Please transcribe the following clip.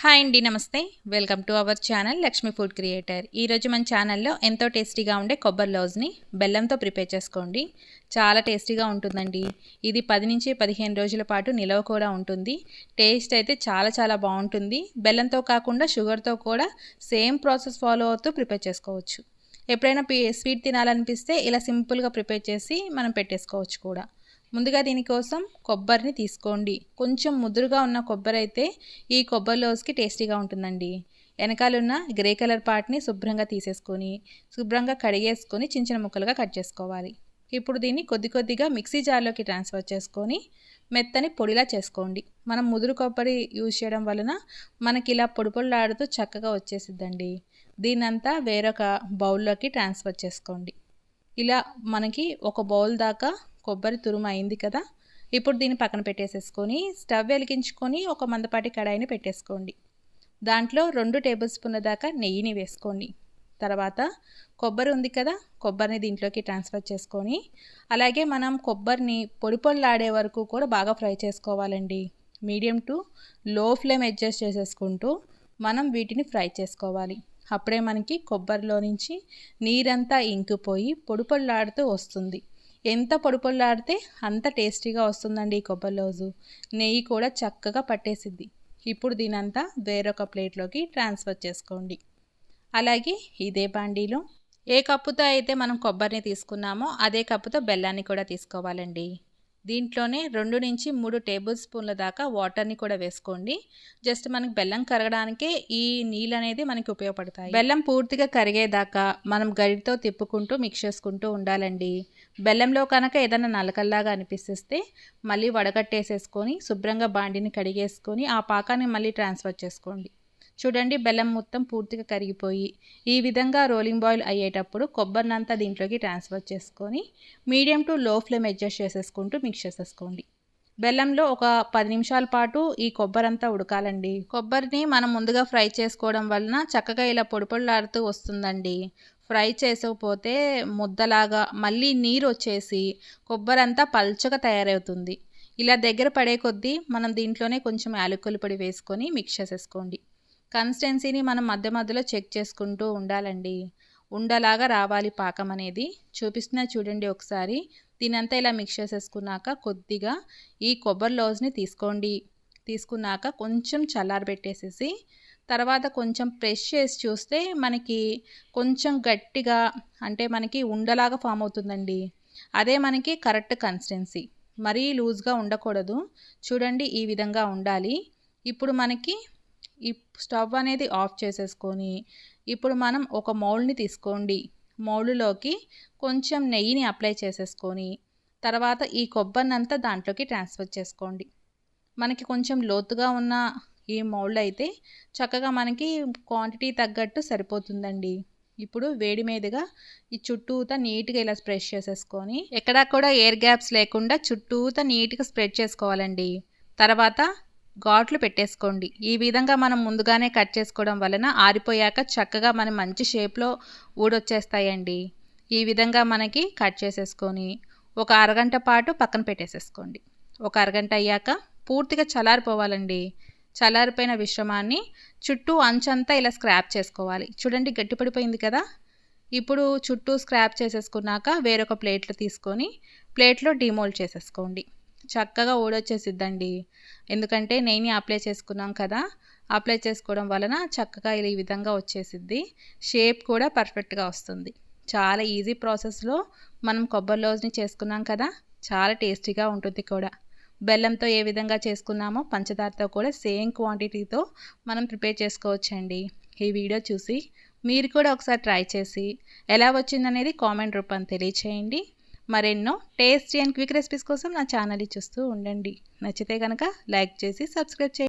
Hi అండి నమస్తే. Welcome to our channel Lakshmi food creator. ఈరోజు మన ఛానల్లో ఎంతో టేస్టీగా ఉండే కొబ్బరి లౌజ్ని బెల్లంతో ప్రిపేర్ చేసుకోండి. చాలా టేస్టీగా ఉంటుందండి. ఇది పది నుంచి పదిహేను రోజుల పాటు నిలవ కూడా ఉంటుంది. టేస్ట్ అయితే చాలా చాలా బాగుంటుంది. బెల్లంతో కాకుండా షుగర్తో కూడా సేమ్ ప్రాసెస్ ఫాలో అవుతూ ప్రిపేర్ చేసుకోవచ్చు. ఎప్పుడైనా స్వీట్ తినాలనిపిస్తే ఇలా సింపుల్గా ప్రిపేర్ చేసి మనం పెట్టేసుకోవచ్చు కూడా. ముందుగా దీనికోసం కొబ్బరిని తీసుకోండి. కొంచెం ముదురుగా ఉన్న కొబ్బరి అయితే ఈ కొబ్బరి లోస్కి టేస్టీగా ఉంటుందండి. వెనకాలన్న గ్రే కలర్ పార్ట్ని శుభ్రంగా తీసేసుకొని శుభ్రంగా కడిగేసుకొని చిన్న చిన్న ముక్కలుగా కట్ చేసుకోవాలి. ఇప్పుడు దీన్ని కొద్ది కొద్దిగా మిక్సీ జార్లోకి ట్రాన్స్ఫర్ చేసుకొని మెత్తని పొడిలా చేసుకోండి. మనం ముదురు కొబ్బరి యూజ్ చేయడం వలన మనకి ఇలా పొడి పొడిలాడుతూ చక్కగా వచ్చేసిద్దండి. దీన్నంతా వేరొక బౌల్లోకి ట్రాన్స్ఫర్ చేసుకోండి. ఇలా మనకి ఒక బౌల్ దాకా కొబ్బరి తురుము అయింది కదా ఇప్పుడు దీన్ని పక్కన పెట్టేసేసుకొని స్టవ్ వెలిగించుకొని ఒక మందపాటి కడాయిని పెట్టేసుకోండి. దాంట్లో రెండు టేబుల్ స్పూన్ల దాకా నెయ్యిని వేసుకోండి. తర్వాత కొబ్బరి ఉంది కదా కొబ్బరిని దీంట్లోకి ట్రాన్స్ఫర్ చేసుకొని అలాగే మనం కొబ్బరిని పొడి పొడిలాడే వరకు కూడా బాగా ఫ్రై చేసుకోవాలండి. Medium to low flame adjust చేసేసుకుంటూ మనం వీటిని ఫ్రై చేసుకోవాలి. అప్పుడే మనకి కొబ్బరిలో నుంచి నీరంతా ఇంకిపోయి పొడి పొడిలాడుతూ వస్తుంది. ఎంత పొడిపొల్లాడితే అంత టేస్టీగా వస్తుందండి ఈ కొబ్బరి లోజు. నెయ్యి కూడా చక్కగా పట్టేసిద్ది. ఇప్పుడు దీనంతా వేరొక ప్లేట్లోకి ట్రాన్స్ఫర్ చేసుకోండి. అలాగే ఇదే బాండీలో ఏ కప్పుతో అయితే మనం కొబ్బరిని తీసుకున్నామో అదే కప్పుతో బెల్లాన్ని కూడా తీసుకోవాలండి. దీంట్లోనే రెండు నుంచి మూడు టేబుల్ స్పూన్ల దాకా వాటర్ని కూడా వేసుకోండి. జస్ట్ మనకి బెల్లం కరగడానికే ఈ నీళ్ళు అనేది మనకి ఉపయోగపడతాయి. బెల్లం పూర్తిగా కరిగేదాకా మనం గడితో తిప్పుకుంటూ మిక్స్ చేసుకుంటూ ఉండాలండి. బెల్లంలో కనుక ఏదైనా నలకల్లాగా అనిపిస్తే మళ్ళీ వడగట్టేసేసుకొని శుభ్రంగా బాండిని కడిగేసుకొని ఆ పాకాన్ని మళ్ళీ ట్రాన్స్ఫర్ చేసుకోండి. చూడండి బెల్లం మొత్తం పూర్తిగా కరిగిపోయి ఈ విధంగా రోలింగ్ బాయిల్ అయ్యేటప్పుడు కొబ్బరినంతా దీంట్లోకి ట్రాన్స్ఫర్ చేసుకొని medium to low flame adjust చేసేసుకుంటూ mix చేసేసుకోండి. బెల్లంలో ఒక పది నిమిషాల పాటు ఈ కొబ్బరంతా ఉడకాలండి. కొబ్బరిని మనం ముందుగా ఫ్రై చేసుకోవడం వలన చక్కగా ఇలా పొడిపొడలాడుతూ వస్తుందండి. ఫ్రై చేసకపోతే ముద్దలాగా మళ్ళీ నీరు వచ్చేసి కొబ్బరంతా పల్చగా తయారవుతుంది. ఇలా దగ్గర పడే కొద్దీ మనం దీంట్లోనే కొంచెం యాలకుల పొడి వేసుకొని మిక్స్ చేసేసుకోండి. కన్సిస్టెన్సీని మనం మధ్య మధ్యలో చెక్ చేసుకుంటూ ఉండాలండి. ఉండలాగా రావాలి పాకం అనేది. చూపిస్తున్నా చూడండి ఒకసారి. దీనంతా ఇలా మిక్స్ చేసేసుకున్నాక కొద్దిగా ఈ కొబ్బరి లోజ్ని తీసుకోండి. తీసుకున్నాక కొంచెం చల్లారబెట్టేసేసి తర్వాత కొంచెం ప్రెష్ చేసి చూస్తే మనకి కొంచెం గట్టిగా అంటే మనకి ఉండలాగా ఫామ్ అవుతుందండి. అదే మనకి కరెక్ట్ కన్సిస్టెన్సీ మరీ లూజ్గా ఉండకూడదు. చూడండి ఈ విధంగా ఉండాలి. ఇప్పుడు మనకి ఈ స్టవ్ అనేది ఆఫ్ చేసేసుకొని ఇప్పుడు మనం ఒక మౌల్డ్ని తీసుకోండి. మౌల్డ్లోకి కొంచెం నెయ్యిని అప్లై చేసేసుకొని తర్వాత ఈ కొబ్బరినంతా దాంట్లోకి ట్రాన్స్ఫర్ చేసుకోండి. మనకి కొంచెం లోతుగా ఉన్న ఈ మౌల్డ్ అయితే చక్కగా మనకి క్వాంటిటీ తగ్గట్టు సరిపోతుందండి. ఇప్పుడు వేడి మీదుగా ఈ చుట్టూతా నీట్గా ఇలా స్ప్రెడ్ చేసేసుకొని ఎక్కడా కూడా ఎయిర్ గ్యాప్స్ లేకుండా చుట్టూతా నీట్గా స్ప్రెడ్ చేసుకోవాలండి. తర్వాత ఘాట్లు పెట్టేసుకోండి. ఈ విధంగా మనం ముందుగానే కట్ చేసుకోవడం వలన ఆరిపోయాక చక్కగా మనం మంచి షేప్లో ఊడొచ్చేస్తాయండి. ఈ విధంగా మనకి కట్ చేసేసుకొని ఒక అరగంట పాటు పక్కన పెట్టేసేసుకోండి. ఒక అరగంట అయ్యాక పూర్తిగా చలారిపోవాలండి చలారిపోయిన విశ్రమాన్ని చుట్టూ అంచంతా ఇలా స్క్రాప్ చేసుకోవాలి. చూడండి గట్టిపడిపోయింది కదా. ఇప్పుడు చుట్టూ స్క్రాప్ చేసేసుకున్నాక వేరొక ప్లేట్లో తీసుకొని ప్లేట్లో డిమోల్డ్ చేసేసుకోండి. చక్కగా ఊడొచ్చేసిద్దండి. ఎందుకంటే నెయ్యిని అప్లై చేసుకున్నాం కదా అప్లై చేసుకోవడం వలన చక్కగా ఈ విధంగా వచ్చేసిద్ది. షేప్ కూడా పర్ఫెక్ట్గా వస్తుంది. చాలా ఈజీ ప్రాసెస్లో మనం కొబ్బరి లోజ్ని చేసుకున్నాం కదా చాలా టేస్టీగా ఉంటుంది కూడా. బెల్లంతో ఏ విధంగా చేసుకున్నామో పంచదారతో కూడా సేమ్ క్వాంటిటీతో మనం ప్రిపేర్ చేసుకోవచ్చండి. ఈ వీడియో చూసి మీరు కూడా ఒకసారి ట్రై చేసి ఎలా వచ్చిందనేది కామెంట్ రూపాన్ని తెలియచేయండి. మరెన్నో టేస్టీ అండ్ క్విక్ రెసిపీస్ కోసం నా ఛానల్ని చూస్తూ ఉండండి. నచ్చితే కనుక లైక్ చేసి సబ్స్క్రైబ్ చేయండి.